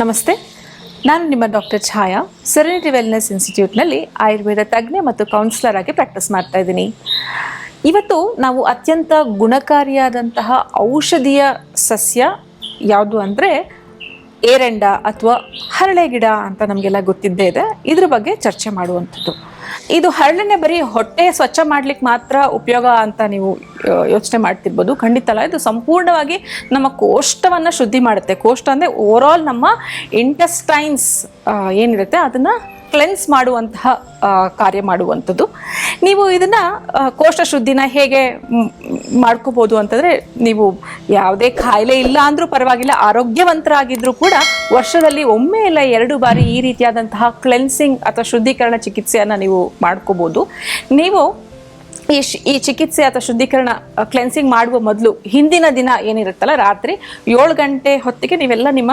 ನಮಸ್ತೆ. ನಾನು ನಿಮ್ಮ ಡಾಕ್ಟರ್ ಛಾಯಾ. ಸೆರೆನಿಟಿ ವೆಲ್ನೆಸ್ ಇನ್ಸ್ಟಿಟ್ಯೂಟ್ನಲ್ಲಿ ಆಯುರ್ವೇದ ತಜ್ಞೆ ಮತ್ತು ಕೌನ್ಸಿಲರ್ ಆಗಿ ಪ್ರಾಕ್ಟೀಸ್ ಮಾಡ್ತಾ ಇದ್ದೀನಿ. ಇವತ್ತು ನಾವು ಅತ್ಯಂತ ಗುಣಕಾರಿಯಾದಂತಹ ಔಷಧೀಯ ಸಸ್ಯ ಯಾವುದು ಅಂದರೆ ಏರೆಂಡ ಅಥವಾ ಹರಳೆ ಗಿಡ ಅಂತ ನಮಗೆಲ್ಲ ಗೊತ್ತಿದ್ದೇ ಇದೆ. ಇದ್ರ ಬಗ್ಗೆ ಚರ್ಚೆ ಮಾಡುವಂಥದ್ದು. ಇದು ಹರಳೆಣ್ಣೆ ಬರೀ ಹೊಟ್ಟೆ ಸ್ವಚ್ಛ ಮಾಡ್ಲಿಕ್ಕೆ ಮಾತ್ರ ಉಪಯೋಗ ಅಂತ ನೀವು ಯೋಚನೆ ಮಾಡ್ತಿರ್ಬೋದು. ಖಂಡಿತ ಅಲ್ಲ, ಇದು ಸಂಪೂರ್ಣವಾಗಿ ನಮ್ಮ ಕೋಷ್ಟವನ್ನು ಶುದ್ಧಿ ಮಾಡುತ್ತೆ. ಕೋಷ್ಟ ಅಂದರೆ ಓವರಾಲ್ ನಮ್ಮ ಇಂಟೆಸ್ಟೈನ್ಸ್ ಏನಿರುತ್ತೆ ಅದನ್ನು ಕ್ಲೆನ್ಸ್ ಮಾಡುವಂತಹ ಕಾರ್ಯ ಮಾಡುವಂಥದ್ದು. ನೀವು ಇದನ್ನು ಕೋಷ್ಟ ಶುದ್ಧಿನ ಹೇಗೆ ಮಾಡ್ಕೋಬೋದು ಅಂತಂದರೆ ನೀವು ಯಾವುದೇ ಕಾಯಿಲೆ ಇಲ್ಲ ಅಂದರೂ ಪರವಾಗಿಲ್ಲ ಆರೋಗ್ಯವಂತರಾಗಿದ್ದರೂ ಕೂಡ ವರ್ಷದಲ್ಲಿ ಒಮ್ಮೆ ಇಲ್ಲ, ಎರಡು ಬಾರಿ ಈ ರೀತಿಯಾದಂತಹ ಕ್ಲೆನ್ಸಿಂಗ್ ಅಥವಾ ಶುದ್ಧೀಕರಣ ಚಿಕಿತ್ಸೆಯನ್ನು ನೀವು ಮಾಡ್ಕೋಬೋದು. ನೀವು ಈ ಈ ಚಿಕಿತ್ಸೆ ಅಥವಾ ಶುದ್ಧೀಕರಣ ಕ್ಲೆನ್ಸಿಂಗ್ ಮಾಡುವ ಮೊದಲು ಹಿಂದಿನ ದಿನ ಏನಿರುತ್ತಲ್ಲ, ರಾತ್ರಿ ಏಳು ಗಂಟೆ ಹೊತ್ತಿಗೆ ನೀವೆಲ್ಲ ನಿಮ್ಮ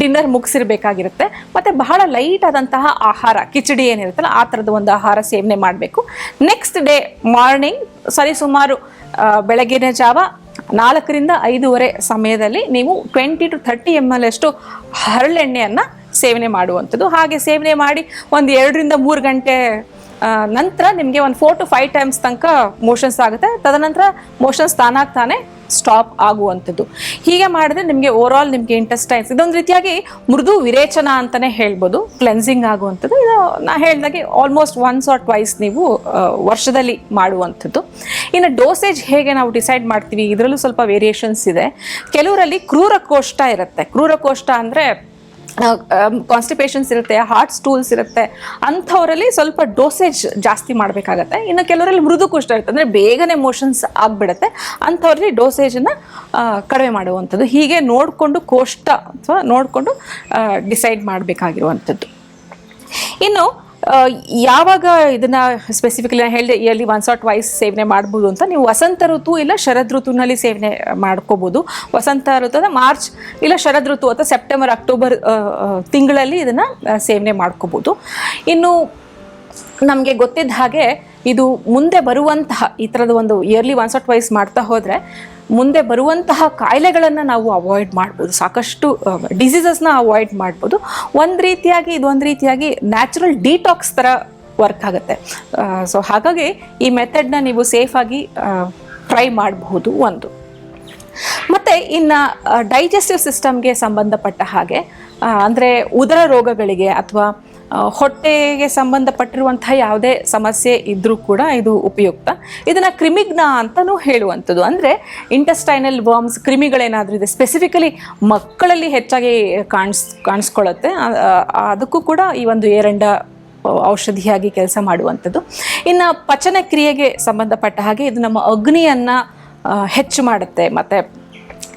ಡಿನ್ನರ್ ಮುಗಿಸಿರ್ಬೇಕಾಗಿರುತ್ತೆ. ಮತ್ತು ಬಹಳ ಲೈಟ್ ಆದಂತಹ ಆಹಾರ, ಕಿಚಡಿ ಏನಿರುತ್ತಲ್ಲ, ಆ ಥರದ ಒಂದು ಆಹಾರ ಸೇವನೆ ಮಾಡಬೇಕು. ನೆಕ್ಸ್ಟ್ ಡೇ ಮಾರ್ನಿಂಗ್ ಸರಿ ಸುಮಾರು ಬೆಳಗಿನ ಜಾವ ನಾಲ್ಕರಿಂದ ಐದೂವರೆ ಸಮಯದಲ್ಲಿ ನೀವು twenty to thirty M L ಅಷ್ಟು ಹರಳೆಣ್ಣೆಯನ್ನು ಸೇವನೆ ಮಾಡುವಂಥದ್ದು. ಹಾಗೆ ಸೇವನೆ ಮಾಡಿ ಒಂದು ಎರಡರಿಂದ ಮೂರು ಗಂಟೆ ನಂತರ ನಿಮಗೆ ಒಂದು ಫೋರ್ ಟು ಫೈವ್ ಟೈಮ್ಸ್ ತನಕ ಮೋಷನ್ಸ್ ಆಗುತ್ತೆ. ತದನಂತರ ಮೋಷನ್ಸ್ ತಾನಾಗಿ ತಾನೇ ಸ್ಟಾಪ್ ಆಗುವಂಥದ್ದು. ಹೀಗೆ ಮಾಡಿದ್ರೆ ನಿಮಗೆ ಓವರ್ ಆಲ್ ನಿಮಗೆ ಇಂಟೆಸ್ಟೈನ್ಸ್ ಇದೊಂದು ರೀತಿಯಾಗಿ ಮೃದು ವಿರೇಚನ ಅಂತಲೇ ಹೇಳ್ಬೋದು. ಕ್ಲೆನ್ಸಿಂಗ್ ಆಗುವಂಥದ್ದು. ಇದು ನಾ ಹೇಳಿದಾಗೆ ಆಲ್ಮೋಸ್ಟ್ ಒನ್ಸ್ ಆರ್ ಟ್ವೈಸ್ ನೀವು ವರ್ಷದಲ್ಲಿ ಮಾಡುವಂಥದ್ದು. ಇನ್ನು ಡೋಸೇಜ್ ಹೇಗೆ ನಾವು ಡಿಸೈಡ್ ಮಾಡ್ತೀವಿ? ಇದರಲ್ಲೂ ಸ್ವಲ್ಪ ವೇರಿಯೇಷನ್ಸ್ ಇದೆ. ಕೆಲವರಲ್ಲಿ ಕ್ರೂರ ಕೋಷ್ಟ ಇರುತ್ತೆ. ಕ್ರೂರ ಕೋಷ್ಟ ಅಂದರೆ ಕಾನ್ಸ್ಟಿಪೇಷನ್ಸ್ ಇರುತ್ತೆ ಹಾರ್ಟ್ ಸ್ಟೂಲ್ಸ್ ಇರುತ್ತೆ, ಅಂಥವರಲ್ಲಿ ಸ್ವಲ್ಪ ಡೋಸೇಜ್ ಜಾಸ್ತಿ ಮಾಡಬೇಕಾಗತ್ತೆ. ಇನ್ನು ಕೆಲವರಲ್ಲಿ ಮೃದು ಕುಷ್ಠ ಇರುತ್ತೆ, ಅಂದರೆ ಬೇಗನೆ ಮೋಷನ್ಸ್ ಆಗಿಬಿಡುತ್ತೆ. ಅಂಥವ್ರಲ್ಲಿ ಡೋಸೇಜನ್ನು ಕಡಿಮೆ ಮಾಡುವಂಥದ್ದು. ಹೀಗೆ ನೋಡಿಕೊಂಡು ಕೋಷ್ಟ, ಅಥವಾ ನೋಡಿಕೊಂಡು ಡಿಸೈಡ್ ಮಾಡಬೇಕಾಗಿರುವಂಥದ್ದು. ಇನ್ನು ಯಾವಾಗ ಇದನ್ನ ಸ್ಪೆಸಿಫಿಕಲಿ ಹೇಳಿದೆ ಇಯರ್ಲಿ ಒನ್ಸ್ ಆರ್ ಟ್ವೈಸ್ ಸೇವನೆ ಮಾಡ್ಬೋದು ಅಂತ ನೀವು ವಸಂತ ಋತು ಇಲ್ಲ ಶರದ್ ಋತುನಲ್ಲಿ ಸೇವನೆ ಮಾಡ್ಕೋಬೋದು. ವಸಂತ ಋತು ಅಂದ್ರೆ ಮಾರ್ಚ್ ಇಲ್ಲ ಶರದ್ ಋತು ಅಥವಾ ಸೆಪ್ಟೆಂಬರ್, ಅಕ್ಟೋಬರ್ ತಿಂಗಳಲ್ಲಿ ಇದನ್ನು ಸೇವನೆ ಮಾಡ್ಕೋಬೋದು. ಇನ್ನು ನಮಗೆ ಗೊತ್ತಿದ್ದ ಹಾಗೆ ಇದು ಮುಂದೆ ಬರುವಂತಹ ಈ ಥರದ ಒಂದು ಇಯರ್ಲಿ ಒನ್ಸ್ ಆರ್ ಟ್ವೈಸ್ ಮಾಡ್ತಾ ಹೋದರೆ ಮುಂದೆ ಬರುವಂತಹ ಕಾಯಿಲೆಗಳನ್ನು ನಾವು ಅವಾಯ್ಡ್ ಮಾಡ್ಬೋದು. ಸಾಕಷ್ಟು ಡಿಸೀಸಸ್ನ ಅವಾಯ್ಡ್ ಮಾಡ್ಬೋದು. ಒಂದು ರೀತಿಯಾಗಿ ಇದೊಂದು ರೀತಿಯಾಗಿ ನ್ಯಾಚುರಲ್ ಡಿಟಾಕ್ಸ್ ಥರ ವರ್ಕ್ ಆಗುತ್ತೆ. ಸೊ ಹಾಗಾಗಿ ಈ ಮೆಥಡ್ನ ನೀವು ಸೇಫಾಗಿ ಟ್ರೈ ಮಾಡಬಹುದು ಒಂದು. ಮತ್ತು ಇನ್ನು ಡೈಜೆಸ್ಟಿವ್ ಸಿಸ್ಟಮ್ಗೆ ಸಂಬಂಧಪಟ್ಟ ಹಾಗೆ ಅಂದರೆ ಉದರ ರೋಗಗಳಿಗೆ ಅಥವಾ ಹೊಟ್ಟೆಗೆ ಸಂಬಂಧಪಟ್ಟಿರುವಂತಹ ಯಾವುದೇ ಸಮಸ್ಯೆ ಇದ್ದರೂ ಕೂಡ ಇದು ಉಪಯುಕ್ತ. ಇದನ್ನು ಕ್ರಿಮಿಗ್ನ ಅಂತಲೂ ಹೇಳುವಂಥದ್ದು. ಅಂದರೆ ಇಂಟೆಸ್ಟೈನಲ್ ವರ್ಮ್ಸ್ ಕ್ರಿಮಿಗಳೇನಾದರೂ ಇದೆ ಸ್ಪೆಸಿಫಿಕಲಿ ಮಕ್ಕಳಲ್ಲಿ ಹೆಚ್ಚಾಗಿ ಕಾಣಿಸ್, ಕಾಣಿಸ್ಕೊಳ್ಳುತ್ತೆ. ಅದಕ್ಕೂ ಕೂಡ ಈ ಒಂದು ಏರಂಡ ಔಷಧಿಯಾಗಿ ಕೆಲಸ ಮಾಡುವಂಥದ್ದು. ಇನ್ನು ಪಚನ ಕ್ರಿಯೆಗೆ ಸಂಬಂಧಪಟ್ಟ ಹಾಗೆ ಇದು ನಮ್ಮ ಅಗ್ನಿಯನ್ನು ಹೆಚ್ಚು ಮಾಡುತ್ತೆ. ಮತ್ತು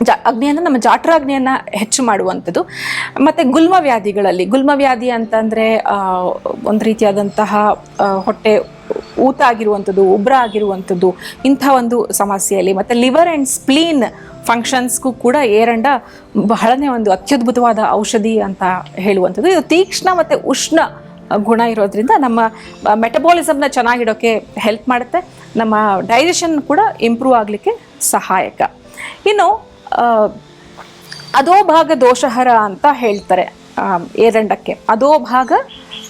ಜಾ ಅಗ್ನಿಯನ್ನು, ನಮ್ಮ ಜಾಟ್ರಾಗ್ನಿಯನ್ನು ಹೆಚ್ಚು ಮಾಡುವಂಥದ್ದು. ಮತ್ತು ಗುಲ್ಮ ವ್ಯಾಧಿಗಳಲ್ಲಿ, ಗುಲ್ಮ ವ್ಯಾಧಿ ಅಂತಂದರೆ ಒಂದು ರೀತಿಯಾದಂತಹ ಹೊಟ್ಟೆ ಊತ ಆಗಿರುವಂಥದ್ದು, ಉಬ್ರ ಆಗಿರುವಂಥದ್ದು, ಇಂಥ ಒಂದು ಸಮಸ್ಯೆಯಲ್ಲಿ. ಮತ್ತು ಲಿವರ್ ಆ್ಯಂಡ್ ಸ್ಪ್ಲೀನ್ ಫಂಕ್ಷನ್ಸ್ಗೂ ಕೂಡ ಏರಂಡ ಬಹಳನೇ ಒಂದು ಅತ್ಯದ್ಭುತವಾದ ಔಷಧಿ ಅಂತ ಹೇಳುವಂಥದ್ದು. ಇದು ತೀಕ್ಷ್ಣ ಮತ್ತು ಉಷ್ಣ ಗುಣ ಇರೋದ್ರಿಂದ ನಮ್ಮ ಮೆಟಬಾಲಿಸಮ್ನ ಚೆನ್ನಾಗಿಡೋಕ್ಕೆ ಹೆಲ್ಪ್ ಮಾಡುತ್ತೆ. ನಮ್ಮ ಡೈಜೆಷನ್ ಕೂಡ ಇಂಪ್ರೂವ್ ಆಗಲಿಕ್ಕೆ ಸಹಾಯಕ. ಇನ್ನು ಆ, ಅಧೋಭಾಗ ದೋಷಹರ ಅಂತ ಹೇಳ್ತಾರೆ ಏರಂಡಕ್ಕೆ ಅದೋ ಭಾಗ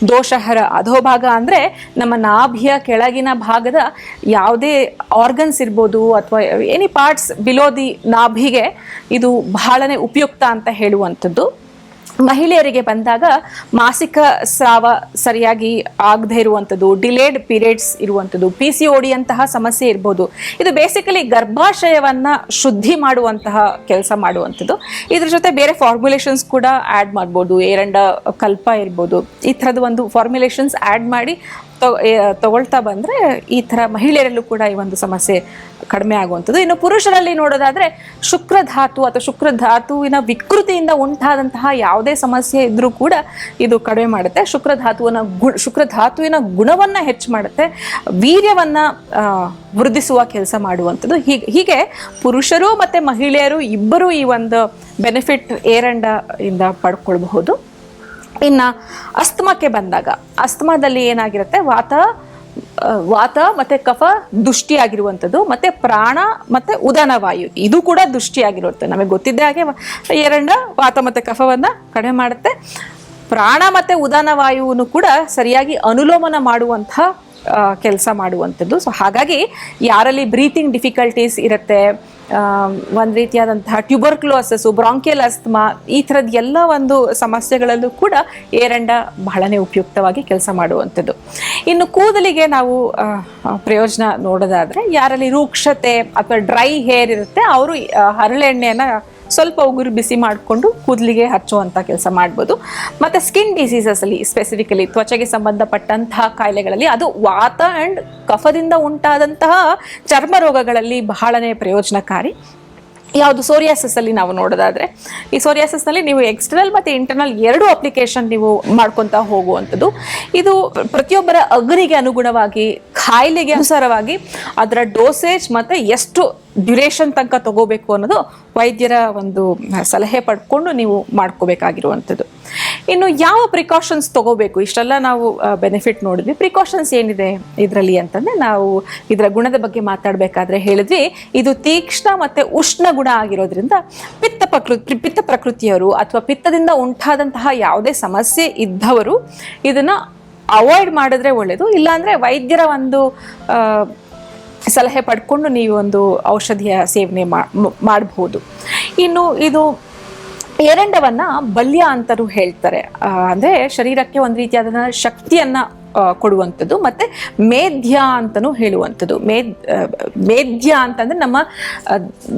ದೋಷಹರ. ಅಧೋಭಾಗ ಅಂದರೆ ನಮ್ಮ ನಾಭಿಯ ಕೆಳಗಿನ ಭಾಗದ ಯಾವುದೇ ಆರ್ಗನ್ಸ್ ಇರ್ಬೋದು ಅಥವಾ ಎನಿ ಪಾರ್ಟ್ಸ್ ಬಿಲೋ ದಿ ನಾಭಿಗೆ ಇದು ಬಹಳನೇ ಉಪಯುಕ್ತ ಅಂತ ಹೇಳುವಂಥದ್ದು. ಮಹಿಳೆಯರಿಗೆ ಬಂದಾಗ ಮಾಸಿಕ ಸ್ರಾವ ಸರಿಯಾಗಿ ಆಗದೇ ಇರುವಂಥದ್ದು ಡಿಲೇಡ್ ಪೀರಿಯಡ್ಸ್ ಇರುವಂಥದ್ದು ಪಿ ಸಿ ಅಂತಹ ಸಮಸ್ಯೆ ಇರ್ಬೋದು. ಇದು ಬೇಸಿಕಲಿ ಗರ್ಭಾಶಯವನ್ನು ಶುದ್ಧಿ ಮಾಡುವಂತಹ ಕೆಲಸ ಮಾಡುವಂಥದ್ದು. ಇದ್ರ ಜೊತೆ ಬೇರೆ ಫಾರ್ಮುಲೇಷನ್ಸ್ ಕೂಡ ಆ್ಯಡ್ ಮಾಡ್ಬೋದು. ಏರಂಡ ಕಲ್ಪ ಇರ್ಬೋದು. ಈ ಥರದ ಒಂದು ಫಾರ್ಮುಲೇಷನ್ಸ್ ಆ್ಯಡ್ ಮಾಡಿ ತಗೊಳ್ತಾ ಬಂದರೆ ಈ ಥರ ಮಹಿಳೆಯರಲ್ಲೂ ಕೂಡ ಈ ಒಂದು ಸಮಸ್ಯೆ ಕಡಿಮೆ ಆಗುವಂಥದ್ದು. ಇನ್ನು ಪುರುಷರಲ್ಲಿ ನೋಡೋದಾದರೆ ಶುಕ್ರ ಧಾತು ಅಥವಾ ಶುಕ್ರ ಧಾತುವಿನ ವಿಕೃತಿಯಿಂದ ಉಂಟಾದಂತಹ ಯಾವುದೇ ಸಮಸ್ಯೆ ಇದ್ದರೂ ಕೂಡ ಇದು ಕಡಿಮೆ ಮಾಡುತ್ತೆ. ಶುಕ್ರ ಧಾತುವಿನ ಗು, ಶುಕ್ರ ಧಾತುವಿನ ಗುಣವನ್ನು ಹೆಚ್ಚು ಮಾಡುತ್ತೆ. ವೀರ್ಯವನ್ನು ವೃದ್ಧಿಸುವ ಕೆಲಸ ಮಾಡುವಂಥದ್ದು. ಹೀಗೆ ಹೀಗೆ ಪುರುಷರು ಮತ್ತು ಮಹಿಳೆಯರು ಇಬ್ಬರೂ ಈ ಒಂದು ಬೆನಿಫಿಟ್ ಏರಂಡ ಇಂದ ಪಡ್ಕೊಳ್ಬಹುದು. ಇನ್ನು ಅಸ್ತಮಕ್ಕೆ ಬಂದಾಗ, ಅಸ್ತಮದಲ್ಲಿ ಏನಾಗಿರುತ್ತೆ? ವಾತ ವಾತ ಮತ್ತೆ ಕಫ ದುಷ್ಟಿಯಾಗಿರುವಂಥದ್ದು, ಮತ್ತೆ ಪ್ರಾಣ ಮತ್ತೆ ಉದನ ವಾಯು ಇದು ಕೂಡ ದುಷ್ಟಿಯಾಗಿರುತ್ತೆ ನಮಗೆ ಗೊತ್ತಿದ್ದ ಹಾಗೆ ಎರಡ ವಾತ ಮತ್ತೆ ಕಫವನ್ನ ಕಡಿಮೆ ಮಾಡುತ್ತೆ. ಪ್ರಾಣ ಮತ್ತೆ ಉದಾನ ವಾಯುವನ್ನು ಕೂಡ ಸರಿಯಾಗಿ ಅನುಲೋಮನ ಮಾಡುವಂತಹ ಕೆಲಸ ಮಾಡುವಂಥದ್ದು. ಸೊ ಹಾಗಾಗಿ ಯಾರಲ್ಲಿ ಬ್ರೀತಿಂಗ್ ಡಿಫಿಕಲ್ಟೀಸ್ ಇರುತ್ತೆ ಒಂದು ರೀತಿಯಾದಂತಹ ಟ್ಯೂಬರ್ಕ್ಲೋಸಸ್ಸು ಬ್ರಾಂಕಿಯಲ್ ಅಸ್ತಮಾ ಈ ಥರದ ಎಲ್ಲ ಒಂದು ಸಮಸ್ಯೆಗಳಲ್ಲೂ ಕೂಡ ಏರಂಡ ಬಹಳನೇ ಉಪಯುಕ್ತವಾಗಿ ಕೆಲಸ ಮಾಡುವಂಥದ್ದು. ಇನ್ನು ಕೂದಲಿಗೆ ನಾವು ಪ್ರಯೋಜನ ನೋಡೋದಾದರೆ, ಯಾರಲ್ಲಿ ರೂಕ್ಷತೆ ಅಥವಾ ಡ್ರೈ ಹೇರ್ ಇರುತ್ತೆ, ಅವರು ಹರಳೆಣ್ಣೆಯನ್ನು ಸ್ವಲ್ಪ ಉಗುರು ಬಿಸಿ ಮಾಡಿಕೊಂಡು ಕೂದಲಿಗೆ ಹಚ್ಚುವಂಥ ಕೆಲಸ ಮಾಡ್ಬೋದು. ಮತ್ತು ಸ್ಕಿನ್ ಡಿಸೀಸಸ್ ಅಲ್ಲಿ ಸ್ಪೆಸಿಫಿಕಲಿ ತ್ವಚೆಗೆ ಸಂಬಂಧಪಟ್ಟಂತಹ ಕಾಯಿಲೆಗಳಲ್ಲಿ ಅದು ವಾತ ಆ್ಯಂಡ್ ಕಫದಿಂದ ಉಂಟಾದಂತಹ ಚರ್ಮ ರೋಗಗಳಲ್ಲಿ ಬಹಳನೇ ಪ್ರಯೋಜನಕಾರಿ. ಯಾವುದು ಸೋರಿಯಾಸಿಸ್ ಅಲ್ಲಿ ನಾವು ನೋಡೋದಾದ್ರೆ, ಈ ಸೋರಿಯಾಸಿಸ್ನಲ್ಲಿ ನೀವು ಎಕ್ಸ್ಟರ್ನಲ್ ಮತ್ತೆ ಇಂಟರ್ನಲ್ ಎರಡು ಅಪ್ಲಿಕೇಶನ್ ನೀವು ಮಾಡ್ಕೊತಾ ಹೋಗುವಂಥದ್ದು. ಇದು ಪ್ರತಿಯೊಬ್ಬರ ಅಗ್ರಿಗೆ ಅನುಗುಣವಾಗಿ ಕಾಯಿಲೆಗೆ ಅನುಸಾರವಾಗಿ ಅದರ ಡೋಸೇಜ್ ಮತ್ತೆ ಎಷ್ಟು ಡ್ಯುರೇಷನ್ ತನಕ ತಗೋಬೇಕು ಅನ್ನೋದು ವೈದ್ಯರ ಒಂದು ಸಲಹೆ ಪಡ್ಕೊಂಡು ನೀವು ಮಾಡ್ಕೋಬೇಕಾಗಿರುವಂಥದ್ದು. ಇನ್ನು ಯಾವ ಪ್ರಿಕಾಷನ್ಸ್ ತಗೋಬೇಕು? ಇಷ್ಟೆಲ್ಲ ನಾವು ಬೆನಿಫಿಟ್ ನೋಡಿದ್ವಿ. ಪ್ರಿಕಾಷನ್ಸ್ ಏನಿದೆ ಇದರಲ್ಲಿ ಅಂತಂದ್ರೆ ನಾವು ಇದರ ಗುಣದ ಬಗ್ಗೆ ಮಾತಾಡಬೇಕಾದ್ರೆ ಹೇಳಿದ್ವಿ. ಇದು ತೀಕ್ಷ್ಣ ಮತ್ತೆ ಉಷ್ಣ ಗುಣ ಆಗಿರೋದ್ರಿಂದ ಪಿತ್ತ ಪ್ರಕೃತಿ ಪಿತ್ತ ಪ್ರಕೃತಿಯವರು ಅಥವಾ ಪಿತ್ತದಿಂದ ಉಂಟಾದಂತಹ ಯಾವುದೇ ಸಮಸ್ಯೆ ಇದ್ದವರು ಇದನ್ನ ಅವಾಯ್ಡ್ ಮಾಡಿದ್ರೆ ಒಳ್ಳೆಯದು ಇಲ್ಲಾಂದ್ರೆ ವೈದ್ಯರ ಒಂದು ಸಲಹೆ ಪಡ್ಕೊಂಡು ನೀವು ಒಂದು ಔಷಧಿಯ ಸೇವನೆ ಮಾಡಬಹುದು. ಇನ್ನು ಇದು ಎರಂಡವನ್ನ ಬಲ್ಯ ಅಂತಲೂ ಹೇಳ್ತಾರೆ. ಅಂದ್ರೆ ಶರೀರಕ್ಕೆ ಒಂದು ರೀತಿಯಾದ ಶಕ್ತಿಯನ್ನ ಕೊಡುವಂಥದ್ದು ಮತ್ತೆ ಮೇಧ್ಯ ಅಂತಲೂ ಹೇಳುವಂಥದ್ದು. ಮೇದ್ ಮೇಧ್ಯ ಅಂತಂದ್ರೆ ನಮ್ಮ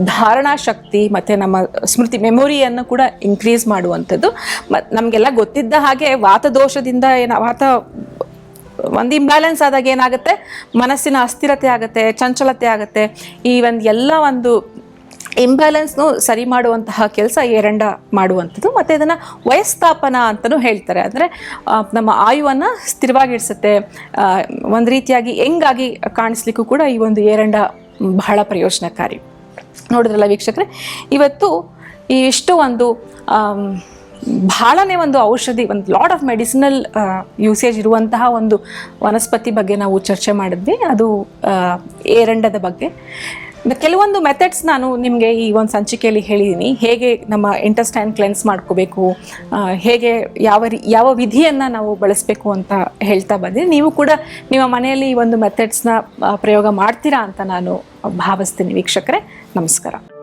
ಧಾರಣಾ ಶಕ್ತಿ ಮತ್ತೆ ನಮ್ಮ ಸ್ಮೃತಿ ಮೆಮೊರಿಯನ್ನು ಕೂಡ ಇನ್ಕ್ರೀಸ್ ಮಾಡುವಂಥದ್ದು. ಮತ್ ನಮಗೆಲ್ಲ ಗೊತ್ತಿದ್ದ ಹಾಗೆ ವಾತದೋಷದಿಂದ ಏನು, ವಾತ ಒಂದು ಇಂಬ್ಯಾಲೆನ್ಸ್ ಆದಾಗ ಏನಾಗುತ್ತೆ? ಮನಸ್ಸಿನ ಅಸ್ಥಿರತೆ ಆಗುತ್ತೆ, ಚಂಚಲತೆ ಆಗುತ್ತೆ. ಈ ಒಂದು ಎಲ್ಲ ಒಂದು ಇಂಬ್ಯಾಲೆನ್ಸ್ನು ಸರಿ ಮಾಡುವಂತಹ ಕೆಲಸ ಏರಂಡ ಮಾಡುವಂಥದ್ದು. ಮತ್ತು ಇದನ್ನು ವಯಸ್ತಾಪನ ಅಂತಲೂ ಹೇಳ್ತಾರೆ. ಅಂದರೆ ನಮ್ಮ ಆಯುವನ್ನು ಸ್ಥಿರವಾಗಿಡಿಸುತ್ತೆ. ಒಂದು ರೀತಿಯಾಗಿ ಹೆಂಗಾಗಿ ಕಾಣಿಸ್ಲಿಕ್ಕೂ ಕೂಡ ಈ ಒಂದು ಏರಂಡ ಬಹಳ ಪ್ರಯೋಜನಕಾರಿ. ನೋಡಿದ್ರಲ್ಲ ವೀಕ್ಷಕರೇ, ಇವತ್ತು ಈ ಇಷ್ಟು ಒಂದು ಬಹಳನೇ ಒಂದು ಔಷಧಿ, ಒಂದು ಲಾಟ್ ಆಫ್ ಮೆಡಿಸಿನಲ್ ಯೂಸೇಜ್ ಇರುವಂತಹ ಒಂದು ವನಸ್ಪತಿ ಬಗ್ಗೆ ನಾವು ಚರ್ಚೆ ಮಾಡಿದ್ವಿ. ಅದು ಏರಂಡದ ಬಗ್ಗೆ. ಕೆಲವೊಂದು ಮೆಥಡ್ಸ್ ನಾನು ನಿಮಗೆ ಈ ಒಂದು ಸಂಚಿಕೆಯಲ್ಲಿ ಹೇಳಿದ್ದೀನಿ ಹೇಗೆ ನಮ್ಮ ಇಂಟೆಸ್ಟೈನ್ ಕ್ಲೆನ್ಸ್ ಮಾಡ್ಕೋಬೇಕು ಹೇಗೆ ಯಾವ ರೀ, ಯಾವ ವಿಧಿಯನ್ನು ನಾವು ಬಳಸಬೇಕು ಅಂತ ಹೇಳ್ತಾ ಬಂದಿದ್ದೀನಿ ನೀವು ಕೂಡ ನಿಮ್ಮ ಮನೆಯಲ್ಲಿ ಈ ಒಂದು ಮೆಥಡ್ಸ್ನ ಪ್ರಯೋಗ ಮಾಡ್ತೀರಾ ಅಂತ ನಾನು ಭಾವಿಸ್ತೀನಿ ವೀಕ್ಷಕರೇ. ನಮಸ್ಕಾರ.